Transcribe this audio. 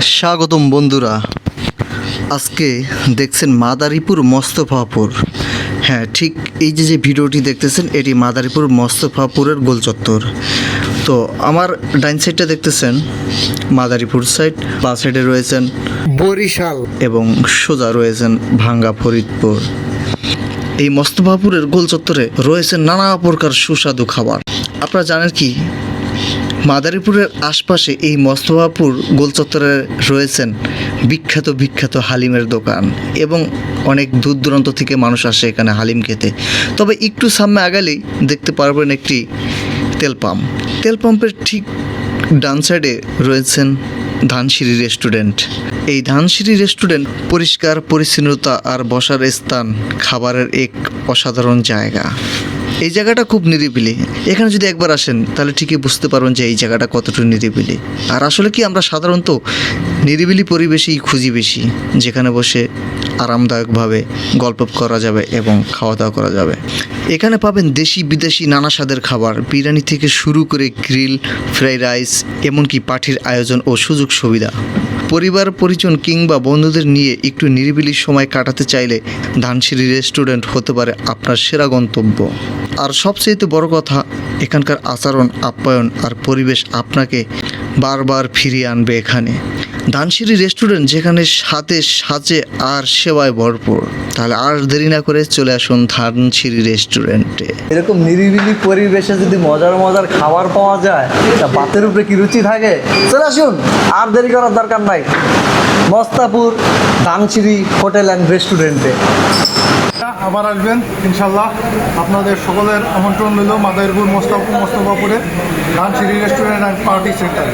স্বাগতম বন্ধুরা। আজকে দেখছেন মাদারীপুর মস্তফাপুর। হ্যাঁ ঠিক এই যে যে ভিডিওটি দেখতেছেন এটি মাদারীপুর মস্তফাপুরের গোলচত্বর তো আমার ডাইন সাইডটা দেখতেছেন মাদারীপুর সাইড বা সাইডে রয়েছেন বরিশাল। এবং সোজা রয়েছেন ভাঙ্গা ফরিদপুর। এই মস্তফাপুরের গোলচত্বরে রয়েছে নানা প্রকার সুস্বাদু খাবার। আপনারা জানেন কি? মাদারীপুরের আশপাশে এই মস্তফাপুর গোলচত্বরে রয়েছেন বিখ্যাত বিখ্যাত হালিমের দোকান এবং অনেক দূর দূরান্ত থেকে মানুষ আসে এখানে হালিম খেতে। তবে একটু সামনে আগালেই দেখতে পারবেন একটি তেল পাম্প। তেল পাম্পের ঠিক ডান সাইডে রয়েছেন ধানসিঁড়ি রেস্টুরেন্ট এই ধানসিঁড়ি রেস্টুরেন্ট পরিষ্কার, পরিচ্ছন্নতা আর বসার স্থান, খাবারের এক অসাধারণ জায়গা। এই জায়গাটা খুব নিরিবিলি। এখানে যদি একবার আসেন, তাহলে ঠিকই বুঝতে পারবেন যে এই জায়গাটা কতটুকু নিরিবিলি। আর আসলে কি আমরা সাধারণত নিরিবিলি পরিবেশেই খুঁজি বেশি, যেখানে বসে আরামদায়কভাবে গল্প করা যাবে এবং খাওয়া দাওয়া করা যাবে। এখানে পাবেন দেশি বিদেশি নানা স্বাদের খাবার, বিরিয়ানি থেকে শুরু করে গ্রিল, ফ্রাইড রাইস, এমনকি পাঠির আয়োজন ও সুযোগ সুবিধা পরিবার, পরিজন কিংবা বন্ধুদের নিয়ে একটু নিরিবিলি সময় কাটাতে চাইলে ধানসিঁড়ি রেস্টুরেন্ট হতে পারে আপনার সেরা গন্তব্য। আর সবচেয়ে বড় কথা, এখানকার আচরণ, আপ্যায়ন আর পরিবেশ আপনাকে বারবার ফিরিয়ে আনবে এখানে। ধানসিঁড়ি রেস্টুরেন্ট যেখানে সাথে সাজে আর সেবায় ভরপুর। তাহলে আর দেরি না করে চলে আসুন ধানসিঁড়ি রেস্টুরেন্টে এরকম নিরিবিলি পরিবেশে যদি মজার মজার খাবার পাওয়া যায় তা ভাতের উপরে কি রুচি থাকে? চলে আসুন আর দেরি করার দরকার নাই। মস্তাপুর দানচিরি হোটেল অ্যান্ড রেস্টুরেন্টে আবার আসবেন ইনশাল্লাহ আপনাদের সকলের আমন্ত্রণ রইল মাদারীপুর মোস্তাফ মোস্তফাপুরে ধানসিঁড়ি রেস্টুরেন্ট অ্যান্ড পার্টি সেন্টারে